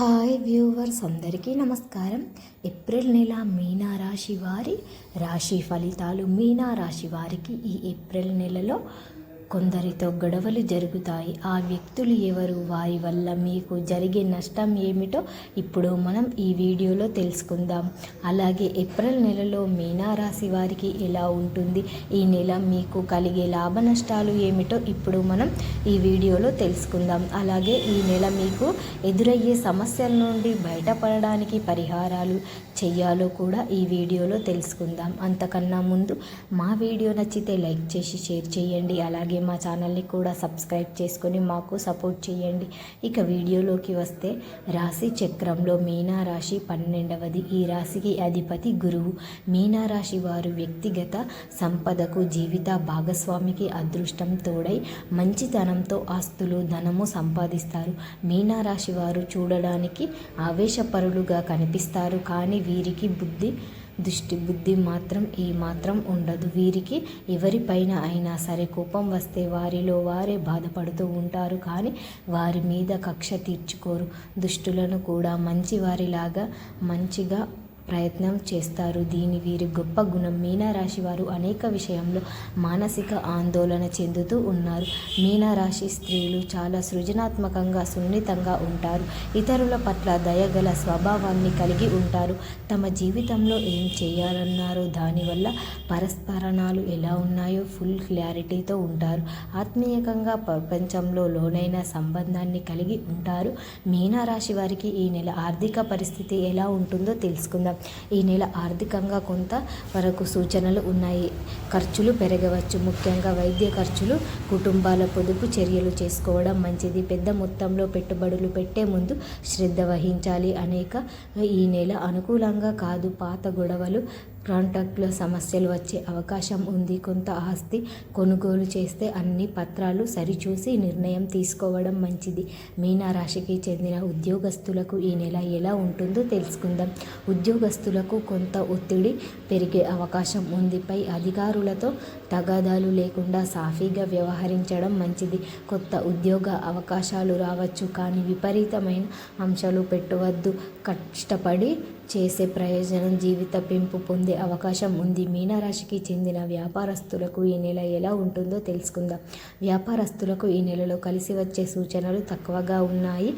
Hi viewers అందరికీ నమస్కారం. April నెల మీనా రాశి వారి రాశి ఫలితాలు. మీనా రాశి వారికి ఈ ఏప్రిల్ నెలలో కొందరితో గొడవలు జరుగుతాయి. ఆ వ్యక్తులు ఎవరు? వారి వల్ల మీకు జరిగే నష్టం ఏమిటో ఇప్పుడు మనం ఈ వీడియోలో తెలుసుకుందాం. అలాగే ఏప్రిల్ నెలలో మీనారాశి వారికి ఎలా ఉంటుంది? ఈ నెల మీకు కలిగే లాభ నష్టాలు ఏమిటో ఇప్పుడు మనం ఈ వీడియోలో తెలుసుకుందాం. అలాగే ఈ నెల మీకు ఎదురయ్యే సమస్యల నుండి బయటపడడానికి పరిహారాలు చెయ్యాలో కూడా ఈ వీడియోలో తెలుసుకుందాం. అంతకన్నా ముందు మా వీడియో నచ్చితే లైక్ చేసి షేర్ చేయండి. అలాగే మా ఛానల్ని కూడా సబ్స్క్రైబ్ చేసుకొని మాకు సపోర్ట్ చేయండి. ఇక వీడియోలోకి వస్తే రాశి చక్రంలో మీనా రాశి పన్నెండవది. ఈ రాశికి అధిపతి గురువు. మీనా రాశి వారు వ్యక్తిగత సంపదకు జీవిత భాగస్వామికి అదృష్టం తోడై మంచితనంతో ఆస్తులు ధనము సంపాదిస్తారు. మీనా రాశి వారు చూడడానికి ఆవేశపరులుగా కనిపిస్తారు. కానీ వీరికి బుద్ధి దుష్టి బుద్ధి మాత్రం ఈ మాత్రం ఉండదు. వీరికి ఎవరిపైన అయినా సరే కోపం వస్తే వారిలో వారే బాధపడుతూ ఉంటారు. కానీ వారి మీద కక్ష తీర్చుకోరు. దుష్టులను కూడా మంచి వారిలాగా మంచిగా ప్రయత్నం చేస్తారు. దీని వీరి గొప్ప గుణం మీనరాశి వారు అనేక విషయంలో మానసిక ఆందోళన చెందుతూ ఉన్నారు. మీనరాశి స్త్రీలు చాలా సృజనాత్మకంగా సున్నితంగా ఉంటారు. ఇతరుల పట్ల దయగల స్వభావాన్ని కలిగి ఉంటారు. తమ జీవితంలో ఏం చేయాలన్నారో దానివల్ల పరస్పరణాలు ఎలా ఉన్నాయో ఫుల్ క్లారిటీతో ఉంటారు. ఆత్మీయకంగా ప్రపంచంలో లోనైన సంబంధాన్ని కలిగి ఉంటారు. మీనరాశి వారికి ఈ నెల ఆర్థిక పరిస్థితి ఎలా ఉంటుందో తెలుసుకుందాం. ఈ నెల ఆర్థికంగా కొంత వరకు సూచనలు ఉన్నాయి. ఖర్చులు పెరగవచ్చు. ముఖ్యంగా వైద్య ఖర్చులు కుటుంబాల పొదుపు చర్యలు చేసుకోవడం మంచిది. పెద్ద మొత్తంలో పెట్టుబడులు పెట్టే ముందు శ్రద్ధ వహించాలి. అనేక ఈ నెల అనుకూలంగా కాదు. పాత గొడవలు కాంటాక్ట్లో సమస్యలు వచ్చే అవకాశం ఉంది. కొంత ఆస్తి కొనుగోలు చేస్తే అన్ని పత్రాలు సరిచూసి నిర్ణయం తీసుకోవడం మంచిది. మీనారాశికి చెందిన ఉద్యోగస్తులకు ఈ నెల ఎలా ఉంటుందో తెలుసుకుందాం. ఉద్యోగస్తులకు కొంత ఒత్తిడి పెరిగే అవకాశం ఉంది. పై అధికారులతో తగాదాలు లేకుండా సాఫీగా వ్యవహరించడం మంచిది. కొత్త ఉద్యోగ అవకాశాలు రావచ్చు కానీ విపరీతమైన అంశాలు పెట్టవద్దు. కష్టపడి చేసే ప్రయోజనం జీవిత పెంపు పొందే అవకాశం ఉంది. మీనరాశికి చెందిన వ్యాపారస్తులకు ఈ నెల ఎలా ఉంటుందో తెలుసుకుందాం. వ్యాపారస్తులకు ఈ నెలలో కలిసి వచ్చే సూచనలు తక్కువగా ఉన్నాయి.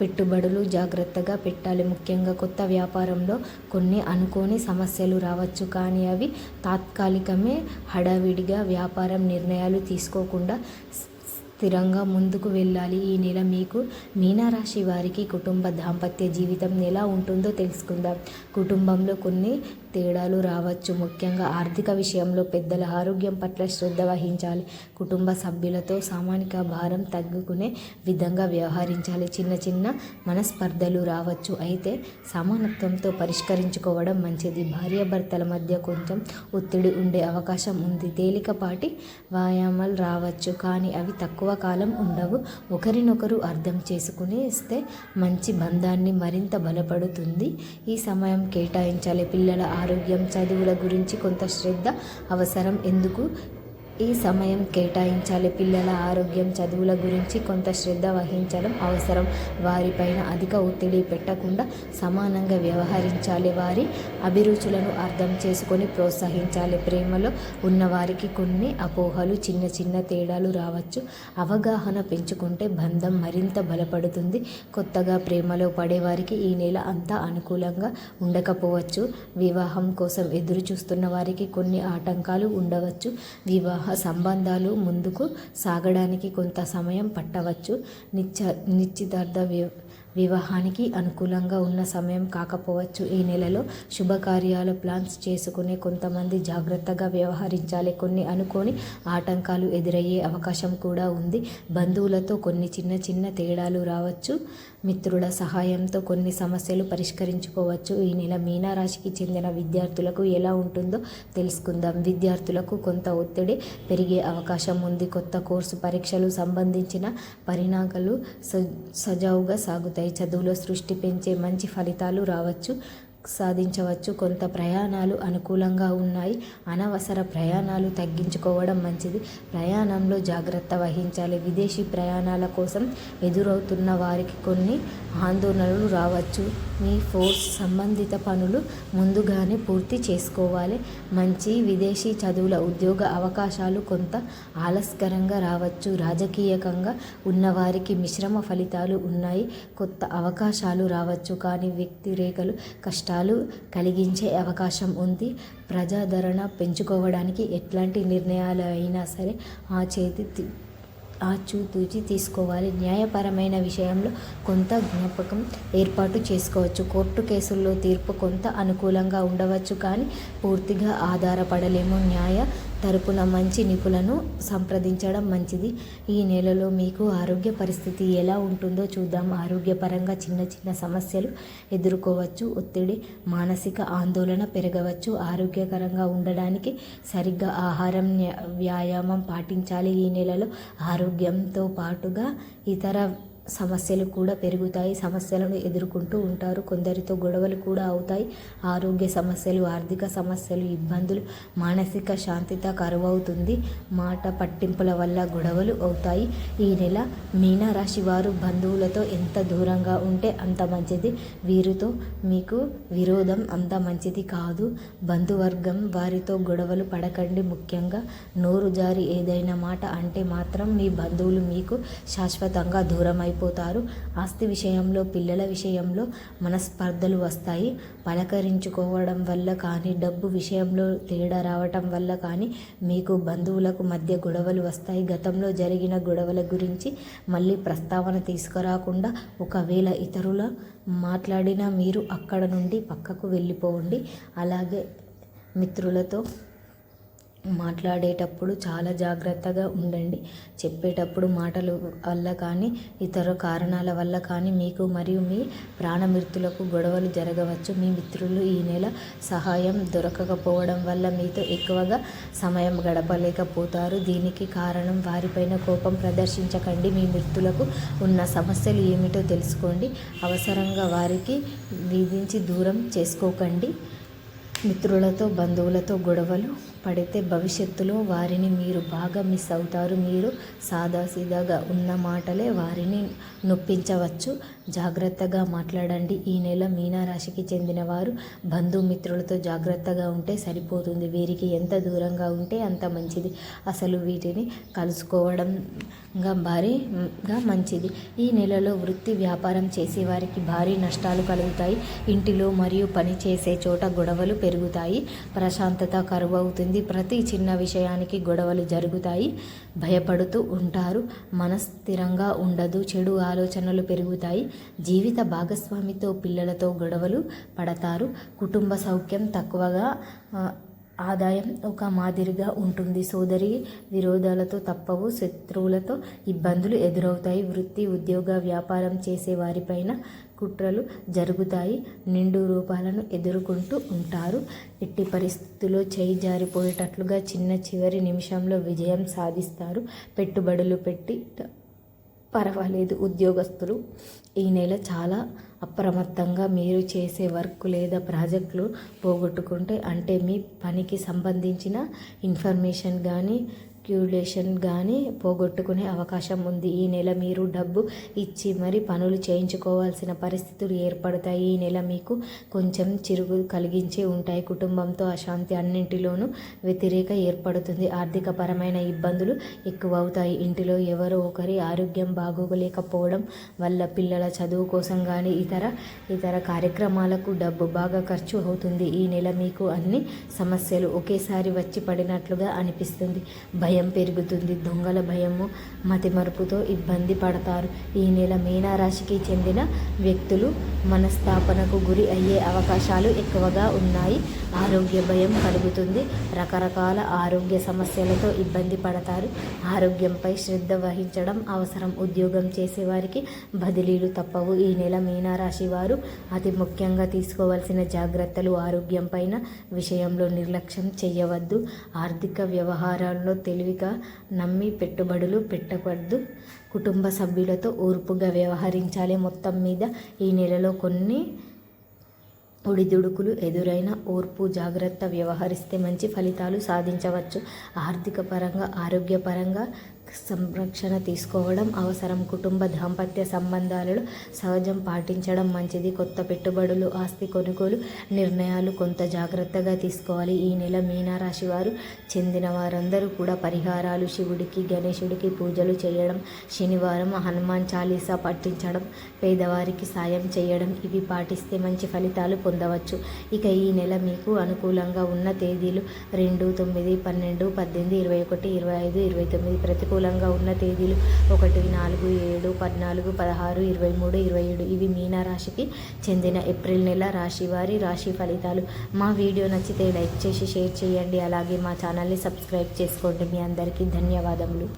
పెట్టుబడులు జాగ్రత్తగా పెట్టాలి. ముఖ్యంగా కొత్త వ్యాపారంలో కొన్ని అనుకోని సమస్యలు రావచ్చు. కానీ అవి తాత్కాలికమే హడావిడిగా వ్యాపారం నిర్ణయాలు తీసుకోకుండా స్థిరంగా ముందుకు వెళ్ళాలి. ఈ నెల మీకు మీనరాశి వారికి కుటుంబ దాంపత్య జీవితం ఎలా ఉంటుందో తెలుసుకుందాం. కుటుంబంలో కొన్ని తేడాలు రావచ్చు. ముఖ్యంగా ఆర్థిక విషయంలో పెద్దల ఆరోగ్యం పట్ల శ్రద్ధ వహించాలి. కుటుంబ సభ్యులతో సామాజిక భారం తగ్గుకునే విధంగా వ్యవహరించాలి. చిన్న చిన్న మనస్పర్ధలు రావచ్చు. అయితే సమానత్వంతో పరిష్కరించుకోవడం మంచిది. భార్యాభర్తల మధ్య కొంచెం ఒత్తిడి ఉండే అవకాశం ఉంది. తేలికపాటి వ్యాయామాలు రావచ్చు. కానీ అవి తక్కువ కాలం ఉండవు. ఒకరినొకరు అర్థం చేసుకునేస్తే మంచి బంధాన్ని మరింత బలపడుతుంది. ఈ సమయం కేటాయించాలి. పిల్లల ఆరోగ్యం చదువుల గురించి కొంత శ్రద్ధ అవసరం. ఎందుకు? ఈ సమయం కేటాయించాలి. పిల్లల ఆరోగ్యం చదువుల గురించి కొంత శ్రద్ధ వహించడం అవసరం. వారిపైన అధిక ఒత్తిడి పెట్టకుండా సమానంగా వ్యవహరించాలి. వారి అభిరుచులను అర్థం చేసుకొని ప్రోత్సహించాలి. ప్రేమలో ఉన్నవారికి కొన్ని అపోహలు చిన్న చిన్న తేడాలు రావచ్చు. అవగాహన పెంచుకుంటే బంధం మరింత బలపడుతుంది. కొత్తగా ప్రేమలో పడేవారికి ఈ నెల అంతా అనుకూలంగా ఉండకపోవచ్చు. వివాహం కోసం ఎదురు చూస్తున్న వారికి కొన్ని ఆటంకాలు ఉండవచ్చు. వివాహ సంబంధాలు ముందుకు సాగడానికి కొంత సమయం పట్టవచ్చు. నిశ్చ నిశ్చితార్థ వివాహానికి అనుకూలంగా ఉన్న సమయం కాకపోవచ్చు. ఈ నెలలో శుభకార్యాలు ప్లాన్స్ చేసుకునే కొంతమంది జాగ్రత్తగా వ్యవహరించాలి. కొన్ని అనుకోని ఆటంకాలు ఎదురయ్యే అవకాశం కూడా ఉంది. బంధువులతో కొన్ని చిన్న చిన్న తేడాలు రావచ్చు. మిత్రుల సహాయంతో కొన్ని సమస్యలు పరిష్కరించుకోవచ్చు. ఈ నెల మీనారాశికి చెందిన విద్యార్థులకు ఎలా ఉంటుందో తెలుసుకుందాం. విద్యార్థులకు కొంత ఒత్తిడి పెరిగే అవకాశం ఉంది. కొత్త కోర్సు పరీక్షలు సంబంధించిన పరిణామాలు సజావుగా సాగుతాయి. చదువులో సృష్టి పెంచే మంచి ఫలితాలు రావచ్చు. సాధించవచ్చు. కొంత ప్రయాణాలు అనుకూలంగా ఉన్నాయి. అనవసర ప్రయాణాలు తగ్గించుకోవడం మంచిది. ప్రయాణంలో జాగ్రత్త వహించాలి. విదేశీ ప్రయాణాల కోసం ఎదురవుతున్న వారికి కొన్ని ఆందోళనలు రావచ్చు. మీ ఫోర్స్ సంబంధిత పనులు ముందుగానే పూర్తి చేసుకోవాలి. మంచి విదేశీ చదువుల ఉద్యోగ అవకాశాలు కొంత ఆలస్కరంగా రావచ్చు. రాజకీయకంగా ఉన్నవారికి మిశ్రమ ఫలితాలు ఉన్నాయి. కొత్త అవకాశాలు రావచ్చు. కానీ వ్యక్తి రేఖలు నష్టాలు కలిగించే అవకాశం ఉంది. ప్రజాదరణ పెంచుకోవడానికి ఎట్లాంటి నిర్ణయాలు అయినా సరే ఆ చేతి ఆచూతూచి తీసుకోవాలి. న్యాయపరమైన విషయంలో కొంత జ్ఞాపకం ఏర్పాటు చేసుకోవచ్చు. కోర్టు కేసుల్లో తీర్పు కొంత అనుకూలంగా ఉండవచ్చు కానీ పూర్తిగా ఆధారపడలేము. న్యాయ తరపున మంచి నిపుణులను సంప్రదించడం మంచిది. ఈ నెలలో మీకు ఆరోగ్య పరిస్థితి ఎలా ఉంటుందో చూద్దాం. ఆరోగ్యపరంగా చిన్న చిన్న సమస్యలు ఎదుర్కోవచ్చు. ఒత్తిడి మానసిక ఆందోళన పెరగవచ్చు. ఆరోగ్యకరంగా ఉండడానికి సరిగ్గా ఆహారం వ్యాయామం పాటించాలి. ఈ నెలలో ఆరోగ్యంతో పాటుగా ఇతర సమస్యలు కూడా పెరుగుతాయి సమస్యలను ఎదుర్కొంటూ ఉంటారు. కొందరితో గొడవలు కూడా అవుతాయి. ఆరోగ్య సమస్యలు ఆర్థిక సమస్యలు ఇబ్బందులు మానసిక శాంతిత కరువవుతుంది. మాట పట్టింపుల వల్ల గొడవలు అవుతాయి. ఈ నెల మీనరాశి వారు బంధువులతో ఎంత దూరంగా ఉంటే అంత మంచిది. వీరితో మీకు విరోధం అంత మంచిది కాదు. బంధువర్గం వారితో గొడవలు పడకండి ముఖ్యంగా. నోరు జారి ఏదైనా మాట అంటే మాత్రం మీ బంధువులు మీకు శాశ్వతంగా దూరమై అయిపోతారు. ఆస్తి విషయంలో పిల్లల విషయంలో మనస్పర్ధలు వస్తాయి. పలకరించుకోవడం వల్ల కానీ డబ్బు విషయంలో తేడా రావటం వల్ల కానీ మీకు బంధువులకు మధ్య గొడవలు వస్తాయి. గతంలో జరిగిన గొడవల గురించి మళ్ళీ ప్రస్తావన తీసుకురాకుండా ఒకవేళ ఇతరుల మాట్లాడినా మీరు అక్కడ నుండి పక్కకు వెళ్ళిపోండి. అలాగే మిత్రులతో మాట్లాడేటప్పుడు చాలా జాగ్రత్తగా ఉండండి. చెప్పేటప్పుడు మాటల వల్ల కానీ ఇతర కారణాల వల్ల కానీ మీకు మరియు మీ ప్రాణమిత్రులకు గొడవలు జరగవచ్చు. మీ మిత్రులు ఈ నెల సహాయం దొరకకపోవడం వల్ల మీతో ఎక్కువగా సమయం గడపలేకపోతారు. దీనికి కారణం వారిపైన కోపం ప్రదర్శించకండి. మీ మిత్రులకు ఉన్న సమస్యలు ఏమిటో తెలుసుకోండి. అవసరంగా వారికి విధించి దూరం చేసుకోకండి. మిత్రులతో బంధువులతో గొడవలు పడితే భవిష్యత్తులో వారిని మీరు బాగా మిస్ అవుతారు. మీరు సాదాసీదాగా ఉన్న మాటలే వారిని నొప్పించవచ్చు. జాగ్రత్తగా మాట్లాడండి. ఈ నెల మీనారాశికి చెందిన వారు బంధుమిత్రులతో జాగ్రత్తగా ఉంటే సరిపోతుంది. వీరికి ఎంత దూరంగా ఉంటే అంత మంచిది. అసలు వీటిని కలుసుకోవడం గా భారీగా మంచిది. ఈ నెలలో వృత్తి వ్యాపారం చేసే వారికి భారీ నష్టాలు కలుగుతాయి. ఇంటిలో మరియు పని చేసే చోట గొడవలు పెరుగుతాయి. ప్రశాంతత కరువవుతుంది. ప్రతి చిన్న విషయానికి గొడవలు జరుగుతాయి. భయపడుతూ ఉంటారు. మనస్థిరంగా ఉండదు. చెడు ఆలోచనలు పెరుగుతాయి. జీవిత భాగస్వామితో పిల్లలతో గొడవలు పడతారు. కుటుంబ సౌఖ్యం తక్కువగా ఆదాయం ఒక మాదిరిగా ఉంటుంది. సోదరి విరోధాలతో తప్పవు శత్రువులతో ఇబ్బందులు ఎదురవుతాయి. వృత్తి ఉద్యోగ వ్యాపారం చేసే వారిపైన కుట్రలు జరుగుతాయి. నిండు రూపాలను ఎదుర్కొంటూ ఉంటారు. ఎట్టి పరిస్థితుల్లో చేయి జారిపోయేటట్లుగా చిన్న చివరి నిమిషంలో విజయం సాధిస్తారు. పెట్టుబడులు పెట్టి పర్వాలేదు. ఉద్యోగస్తులు ఈ నెల చాలా అప్రమత్తంగా మీరు చేసే వర్క్ లేదా ప్రాజెక్టులు పోగొట్టుకుంటే అంటే మీ పనికి సంబంధించిన ఇన్ఫర్మేషన్ కానీ క్యూలేషన్ కానీ పోగొట్టుకునే అవకాశం ఉంది. ఈ నెల మీరు డబ్బు ఇచ్చి మరి పనులు చేయించుకోవాల్సిన పరిస్థితులు ఏర్పడతాయి. ఈ నెల మీకు కొంచెం చిరుగు కలిగించే ఉంటాయి. కుటుంబంతో అశాంతి అన్నింటిలోనూ వ్యతిరేక ఏర్పడుతుంది. ఆర్థిక పరమైన ఇబ్బందులు ఎక్కువ అవుతాయి ఇంటిలో ఎవరో ఒకరి ఆరోగ్యం బాగోలేకపోవడం వల్ల పిల్లల చదువు కోసం కానీ ఇతర ఇతర కార్యక్రమాలకు డబ్బు బాగా ఖర్చు అవుతుంది. ఈ నెల మీకు అన్ని సమస్యలు ఒకేసారి వచ్చి పడినట్లుగా అనిపిస్తుంది. భయం భయం పెరుగుతుంది. దొంగల భయము మతిమరుపుతో ఇబ్బంది పడతారు. ఈ నెల మీనారాశికి చెందిన వ్యక్తులు మనస్తాపనకు గురి అయ్యే అవకాశాలు ఎక్కువగా ఉన్నాయి. ఆరోగ్య భయం కలుగుతుంది. రకరకాల ఆరోగ్య సమస్యలతో ఇబ్బంది పడతారు. ఆరోగ్యంపై శ్రద్ధ వహించడం అవసరం. ఉద్యోగం చేసేవారికి బదిలీలు తప్పవు. ఈ నెల మీనారాశి వారు అతి ముఖ్యంగా తీసుకోవాల్సిన జాగ్రత్తలు ఆరోగ్యం పైన విషయంలో నిర్లక్ష్యం చేయవద్దు. ఆర్థిక వ్యవహారాల్లో తెలివిగా నమ్మి పెట్టుబడులు పెట్టకూడదు. కుటుంబ సభ్యులతో ఓర్పుగా వ్యవహరించాలి. మొత్తం మీద ఈ నెలలో కొన్ని ఒడిదుడుకులు ఎదురైన ఓర్పు జాగ్రత్త వ్యవహరిస్తే మంచి ఫలితాలు సాధించవచ్చు. ఆర్థిక పరంగా ఆరోగ్యపరంగా సంరక్షణ తీసుకోవడం అవసరం. కుటుంబ దాంపత్య సంబంధాలలో సహజం పాటించడం మంచిది. కొత్త పెట్టుబడులు ఆస్తి కొనుగోలు నిర్ణయాలు కొంత జాగ్రత్తగా తీసుకోవాలి. ఈ నెల మీనరాశి వారు చెందిన వారందరూ కూడా పరిహారాలు శివుడికి గణేశుడికి పూజలు చేయడం శనివారం హనుమాన్ చాలీసా పట్టించడం పేదవారికి సాయం చేయడం ఇవి పాటిస్తే మంచి ఫలితాలు పొందవచ్చు. ఇక ఈ నెల మీకు అనుకూలంగా ఉన్న తేదీలు రెండు తొమ్మిది పన్నెండు పద్దెనిమిది ఇరవై ఒకటి ఇరవై ఐదు ఇరవై తొమ్మిది ప్రతికూల అనుకూలంగా ఉన్న తేదీలు ఒకటి నాలుగు ఏడు పద్నాలుగు పదహారు ఇరవై మూడు ఇరవై ఏడు. ఇవి మీనరాశికి చెందిన ఏప్రిల్ నెల రాశి వారి రాశి ఫలితాలు. మా వీడియో నచ్చితే లైక్ చేసి షేర్ చేయండి. అలాగే మా ఛానల్ని సబ్స్క్రైబ్ చేసుకోండి. మీ అందరికీ ధన్యవాదములు.